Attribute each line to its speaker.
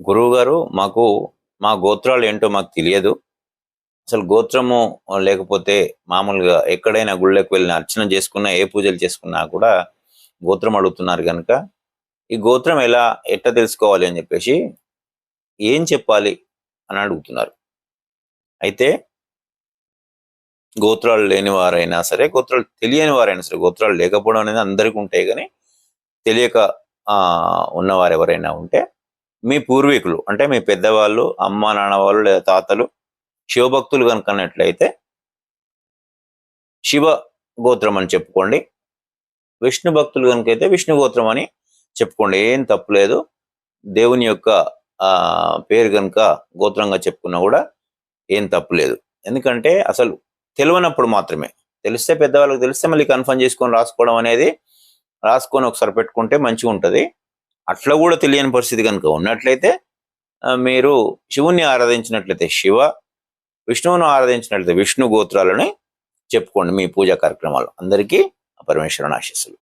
Speaker 1: గురువు గారు మాకు మా గోత్రాలు ఏంటో మాకు తెలియదు. అసలు గోత్రము లేకపోతే మామూలుగా ఎక్కడైనా గుళ్ళకి వెళ్ళిన అర్చన చేసుకున్నా ఏ పూజలు చేసుకున్నా కూడా గోత్రం అడుగుతున్నారు కనుక ఈ గోత్రం ఎలా ఎట్లా తెలుసుకోవాలి అని చెప్పేసి ఏం చెప్పాలి అని అడుగుతున్నారు. అయితే గోత్రాలు లేని వారైనా సరే గోత్రాలు తెలియని వారైనా సరే గోత్రాలు లేకపోవడం అనేది అందరికీ ఉంటాయి కానీ తెలియక ఆ, ఉన్నవారు ఎవరైనా ఉంటే మీ పూర్వీకులు అంటే మీ పెద్దవాళ్ళు అమ్మ నాన్న వాళ్ళు లేదా తాతలు శివభక్తులు కనుకన్నట్లయితే శివ గోత్రం అని చెప్పుకోండి. విష్ణు భక్తులు కనుకైతే విష్ణు గోత్రం అని చెప్పుకోండి. ఏం తప్పులేదు దేవుని యొక్క పేరు కనుక గోత్రంగా చెప్పుకున్నా కూడా ఏం తప్పులేదు ఎందుకంటే అసలు తెలియనప్పుడు మాత్రమే. తెలిస్తే పెద్దవాళ్ళకి తెలిస్తే మళ్ళీ కన్ఫర్మ్ చేసుకొని రాసుకోవడం అనేది రాసుకొని ఒకసారి పెట్టుకుంటే మంచిగా ఉంటుంది అట్లా కూడా తెలియని పరిస్థితి కనుక ఉన్నట్లయితే మీరు శివుణ్ణి ఆరాధించినట్లయితే శివ విష్ణువును ఆరాధించినట్లయితే విష్ణు గోత్రాలని చెప్పుకోండి మీ పూజా కార్యక్రమాలు అందరికీ పరమేశ్వరుని ఆశీస్సులు.